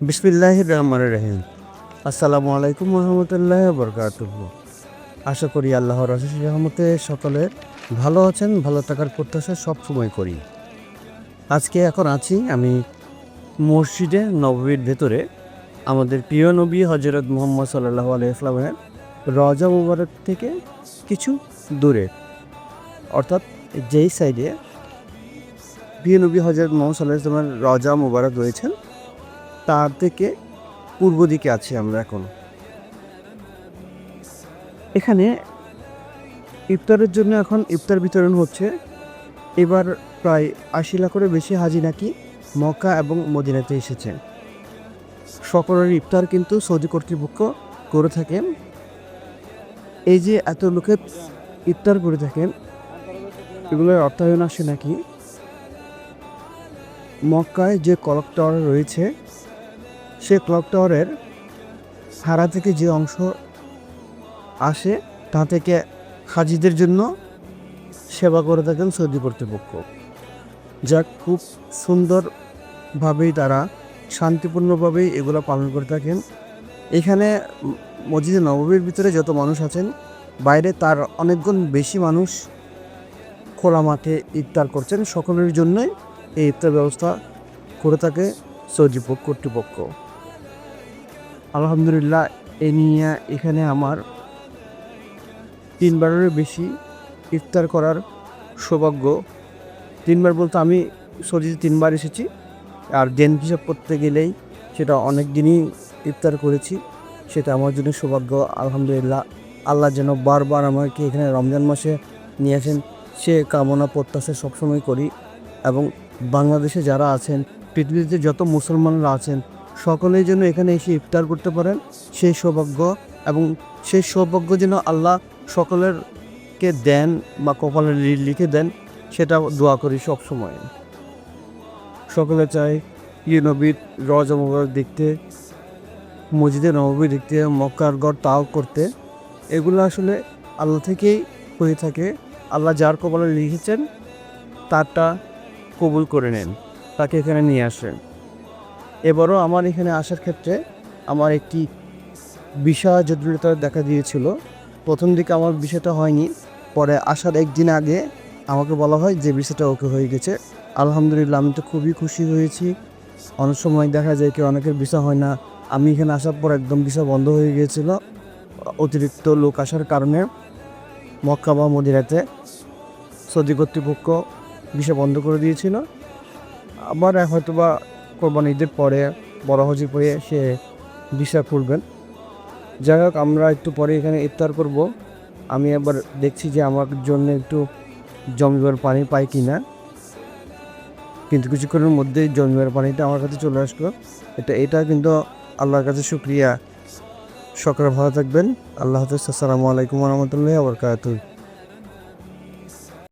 বিসমিল্লাহ রহমান রহিম। আসসালামু আলাইকুম রহমতুল্লাহ বরকাত আশা করি আল্লাহর অশেষ রহমতে সকলে ভালো আছেন, ভালো থাকার প্রত্যাশা সব সময় করি। আজকে এখন আছি আমি মসজিদে নববীর ভেতরে। আমাদের প্রিয় নবী হজরত মোহাম্মদ সাল্লাহ আলাইসলামের রজা মুবারক থেকে কিছু দূরে। অর্থাৎ যেই সাইডে প্রিয় নবী হজরত মোহাম্মদ সাল্লাহ ইসলামের রজা মুবারক রয়েছেন তার থেকে পূর্ব দিকে আছি আমরা এখন। এখানে ইফতারের জন্য এখন ইফতার বিতরণ হচ্ছে। এবার প্রায় আশি লাখেরও বেশি হাজি নাকি মক্কা এবং মদিনাতে এসেছে। সকলের ইফতার কিন্তু সৌদি কর্তৃপক্ষ করে থাকেন। এই যে এত লোকে ইফতার করে থাকেন এগুলোর অর্থায়ন আসে নাকি? মক্কায় যে কলক টাওয়ার রয়েছে সে ক্লক টাওয়ারের সারা থেকে যে অংশ আসে, তা থেকে হাজিদের জন্য সেবা করে থাকেন সৌদি কর্তৃপক্ষ। যা খুব সুন্দরভাবেই তারা শান্তিপূর্ণভাবেই এগুলো পালন করে থাকেন। এখানে মসজিদে নববীর ভিতরে যত মানুষ আছেন, বাইরে তার অনেকগুণ বেশি মানুষ খোলা মাঠে ইফতার করছেন। সকলের জন্যই এই ইফতার ব্যবস্থা করে থাকে সৌদি কর্তৃপক্ষ। আলহামদুলিল্লাহ, এ নিয়ে এখানে আমার তিনবারের বেশি ইফতার করার সৌভাগ্য। তিনবার বলতে আমি সৌদিতে তিনবার এসেছি, আর দিন হিসাব করতে গেলেই সেটা অনেক দিনই ইফতার করেছি, সেটা আমার জন্য সৌভাগ্য। আলহামদুলিল্লাহ, আল্লাহ যেন বারবার আমাকে এখানে রমজান মাসে নিয়ে আসেন, সে কামনা প্রত্যাশা সবসময় করি। এবং বাংলাদেশে যারা আছেন, পৃথিবীতে যত মুসলমানরা আছেন সকলেই যেন এখানে এসে ইফতার করতে পারেন। সেই সৌভাগ্য এবং সেই সৌভাগ্য যেন আল্লাহ সকলেরকে দেন বা কপালে লিখে দেন, সেটা দোয়া করি সব সময় সকলে চাই ইয়ে নবীর রজা মুবারক দেখতে, মসজিদে নবী দেখতে, মক্কার গড় তাও করতে। এগুলো আসলে আল্লাহ থেকেই হয়ে থাকে। আল্লাহ যার কপালে লিখেছেন, তারটা কবুল করে নেন, তাকে এখানে নিয়ে আসেন। এবারও আমার এখানে আসার ক্ষেত্রে আমার একটি বিষয় জটিলতা দেখা দিয়েছিল। প্রথম দিকে আমার বিষয়টা হয়নি, পরে আসার একদিন আগে আমাকে বলা হয় যে বিষয়টা ওকে হয়ে গেছে। আলহামদুলিল্লাহ, আমি তো খুবই খুশি হয়েছি। অনেক সময় দেখা যায় কি অনেকের বিষয় হয় না। আমি এখানে আসার পর একদম বিষয় বন্ধ হয়ে গিয়েছিল। অতিরিক্ত লোক আসার কারণে মক্কা বা মদিরাতে সৌদি কর্তৃপক্ষ বিষয় বন্ধ করে দিয়েছিল। আবার হয়তো বা কোরবান ঈদের পরে, বড় হজির পরে সে দিশা করবেন যাই হোক, আমরা একটু পরে এখানে ইফতার করব। আমি আবার দেখছি যে আমার জন্য একটু জমিবার পানি পাই কি না কিন্তু কিছুক্ষণের মধ্যেই জমিবার পানিটা আমার কাছে চলে আসলো। এটা এটা কিন্তু আল্লাহর কাছে শুক্রিয়া। সকলে ভালো থাকবেন। আল্লাহ হাফিজ। আসসালামু আলাইকুম রহমতুল্লাহ আবরকাতুহ